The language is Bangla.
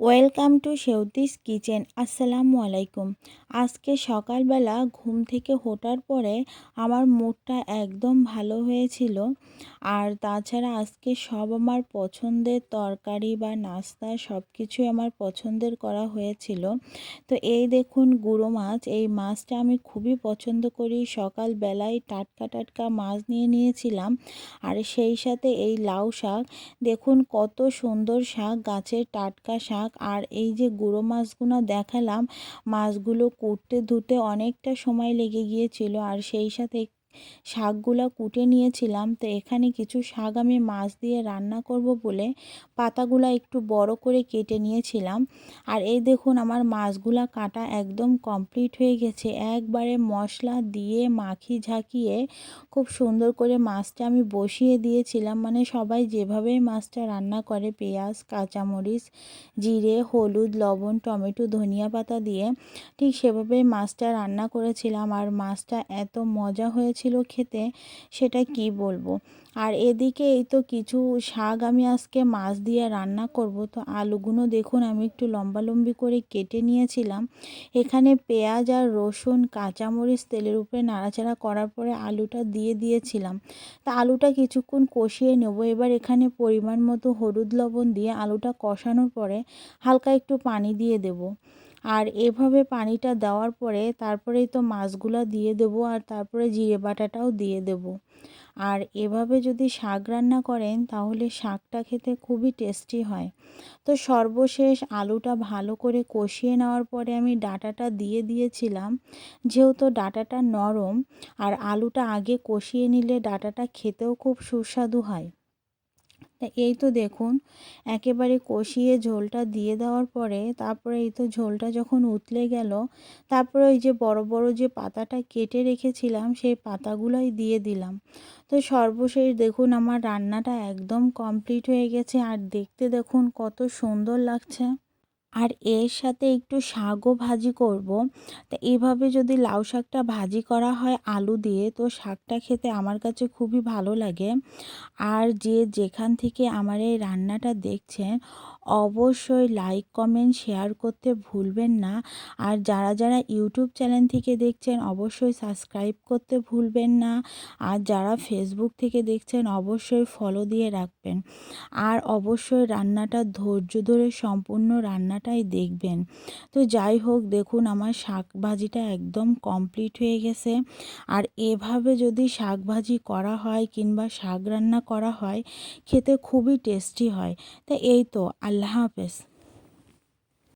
ওয়েলকাম টু সেউতিস কিচেন, আসসালামু আলাইকুম। আজকে সকালবেলা ঘুম থেকে ওঠার পরে আমার মুডটা একদম ভালো হয়েছিল। আর তাছাড়া আজকে সব আমার পছন্দের তরকারি বা নাস্তা সব কিছুই আমার পছন্দের করা হয়েছিল। তো এই দেখুন গুঁড়ো মাছ, এই মাছটা আমি খুবই পছন্দ করি। সকালবেলায় টাটকা টাটকা মাছ নিয়ে নিয়েছিলাম। আর সেই সাথে এই লাউ শাক, দেখুন কত সুন্দর শাক, গাছের টাটকা শাক। আর এই যে গুঁড়ো মাছগুলো দেখালাম, মাছগুলো কুটতে ধুতে অনেকটা সময় লেগে গিয়েছিল আর সেই সাথে শাকগুলো কুটে নিয়েছিলাম, তো এখানে কিছু শাক আমি মাছ দিয়ে রান্না করব বলে পাতাগুলো একটু বড় করে কেটে নিয়েছিলাম। আর এই দেখুন আমার মাছগুলা কাটা একদম কমপ্লিট হয়ে গেছে। একবারে মশলা দিয়ে মাখি ঝাঁকিয়ে খুব সুন্দর করে মাছটা আমি বসিয়ে দিয়েছিলাম। মানে সবাই যেভাবেই মাছটা রান্না করে, পেঁয়াজ, কাঁচামরিচ, জিরে, হলুদ, লবণ, টমেটো, ধনিয়া পাতা দিয়ে ঠিক সেভাবেই মাছটা রান্না করেছিলাম। আর মাছটা এত মজা হয়েছিল খেতে, সেটা কি বলব? আর এদিকে এই তো কিছু শাক আমি আজকে মাছ দিয়ে রান্না করব। তো আলুগুলো দেখুন, আমি একটু লম্বালম্বি করে কেটে নিয়েছিলাম। এখানে পেঁয়াজ আর রসুন, কাঁচামরিচ তেলের উপরে নাড়াচাড়া করার পরে আলুটা দিয়ে দিয়েছিলাম। তা আলুটা কিছুক্ষণ কষিয়ে নেব। এবার এখানে পরিমাণ মতো হলুদ লবণ দিয়ে আলুটা কষানোর পরে হালকা একটু পানি দিয়ে দেব। আর এভাবে পানিটা দেওয়ার পরে তারপরেই তো মাছগুলো দিয়ে দেবো আর তারপরে জিরে বাটাটাও দিয়ে দেবো। আর এভাবে যদি শাক রান্না করেন তাহলে শাকটা খেতে খুবই টেস্টি হয়। তো সর্বশেষ আলুটা ভালো করে কষিয়ে নেওয়ার পরে আমি ডাটাটা দিয়ে দিয়েছিলাম, যেহেতু ডাটাটা নরম আর আলুটা আগে কষিয়ে নিলে ডাটাটা খেতেও খুব সুস্বাদু হয়। তা এই তো দেখুন, একেবারে কষিয়ে ঝোলটা দিয়ে দেওয়ার পরে তারপরে এই তো ঝোলটা যখন উতলে গেল, তারপরে ওই যে বড় বড় যে পাতাটা কেটে রেখেছিলাম সেই পাতাগুলোই দিয়ে দিলাম। তো সর্বশেষ দেখুন আমার রান্নাটা একদম কমপ্লিট হয়ে গেছে, আর দেখতে দেখুন কত সুন্দর লাগছে। আর এর সাথে একটু শাকও ভাজি করব। তা এভাবে যদি লাউ শাকটা ভাজি করা হয় আলু দিয়ে, তো শাকটা খেতে আমার কাছে খুবই ভালো লাগে। আর যে যেখান থেকে আমার এই রান্নাটা দেখছেন, অবশ্যই লাইক কমেন্ট শেয়ার করতে ভুলবেন না। আর যারা যারা ইউটিউব চ্যানেল থেকে দেখছেন, অবশ্যই সাবস্ক্রাইব করতে ভুলবেন না। আর যারা ফেসবুক থেকে দেখছেন, অবশ্যই ফলো দিয়ে রাখবেন। আর অবশ্যই রান্নাটা ধৈর্য ধরে, সম্পূর্ণ রান্নাটাই দেখবেন। তো যাই হোক, দেখুন আমার শাক ভাজিটা একদম কমপ্লিট হয়ে গেছে। আর এভাবে যদি শাক ভাজি করা হয় কিংবা শাক রান্না করা হয়, খেতে খুবই টেস্টি হয়। তা এই তো, আল্লাহ হাফেজ।